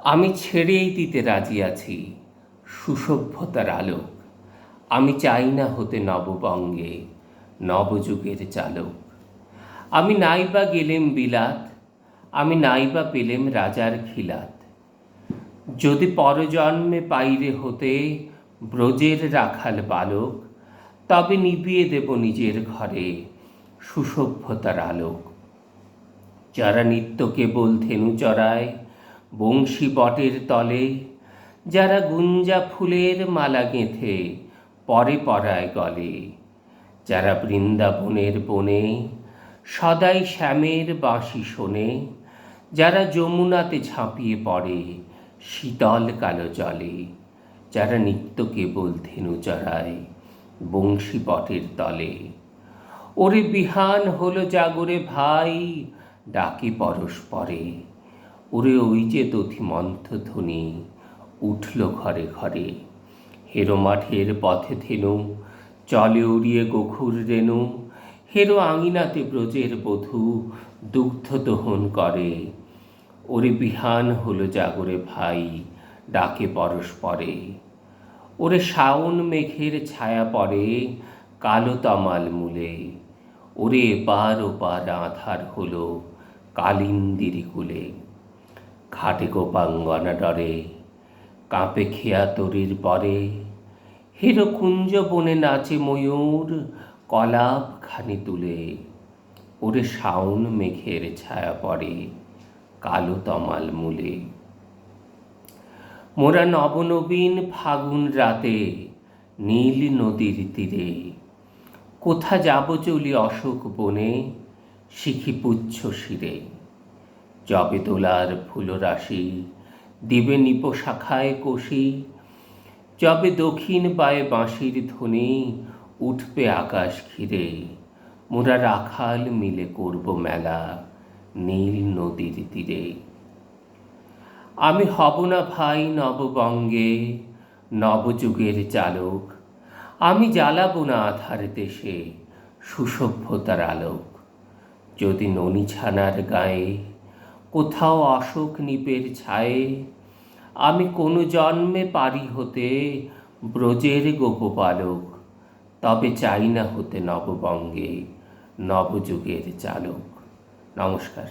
আমি ছেড়েই দিতে রাজি আছি, সুসভ্যতার আলোক। আমি চাই না হতে নববঙ্গে, নবযুগের চালক। আমি নাইবা গেলেম বিলাত, আমি নাইবা পেলেম রাজার খিলাত। যদি পরজন্মে পাইরে হতে ব্রজের রাখাল বালক, তবে নিবিয়ে দেব নিজের ঘরে সুসভ্যতার আলোক। যারা নিত্য কেবল ধেনু চড়ায় বংশী বটের তলে যারা গুঞ্জা ফুলের মালা গেঁথে পরে পরায় গলে, যারা বৃন্দাবনের বনে সদাই শ্যামের বাঁশি শোনে, যারা যমুনাতে ঝাঁপিয়ে পড়ে শীতল কালো জলে, যারা নিত্য কেবল ধেনু চড়ায় বংশী বটের তলে। ওরে বিহান হলো জাগরে ভাই, ডাকে পরস্পরে ওরে ওই যে দধিমন্থ ধ্বনি। উঠল ঘরে ঘরে। হেরো মাঠের পথে থেনু, চলে উড়িয়ে গখুর রেণু হেরো আঙিনাতে ব্রজের বধূ দুগ্ধ দহন করে। ওরে বিহান হলো জাগরে ভাই, ডাকে পরস্পরে। ওরে শাওন মেঘের ছায়া পড়ে কালো তামাল মূলে। ওরে এপার ওপার আধার হলো কালিন্দিরি কুলে। ঘাটে গোপাঙ্গনা ডরে কাঁপে খেয়া তরির পরে। হেরো কুঞ্জ বনে নাচে ময়ূর, কলাপ খানি তুলে। ওরে শাওন মেঘের ছায়া পড়ে, কালো তমাল মূলে। মোরা নবনবীন ফাগুন রাতে, নীল নদীর তীরে। কোথা যাব চলি অশোক বনে, শিখি পুচ্ছ শিরে। জবে তোলার ফুলরাশি দিবে নিপ শাখায় কোষি, যবে দক্ষিণ পায়ে বাঁশির ধ্বনি, উঠবে আকাশ ঘিরে। মোরা রাখাল মিলে করব মেলা নীল নদীর তীরে। আমি হব না ভাই নববঙ্গে, নবযুগের চালক। আমি জ্বালাবো না আধার দেশে, সুসভ্যতার আলোক। যদি ননি ছানার গায়ে কোথাও অশোক নিপের ছায়ে, আমি কোনো জন্মে পারি হতে ব্রজের গোপপালক তবে চাই না হতে নববঙ্গে নবযুগের চালক। নমস্কার।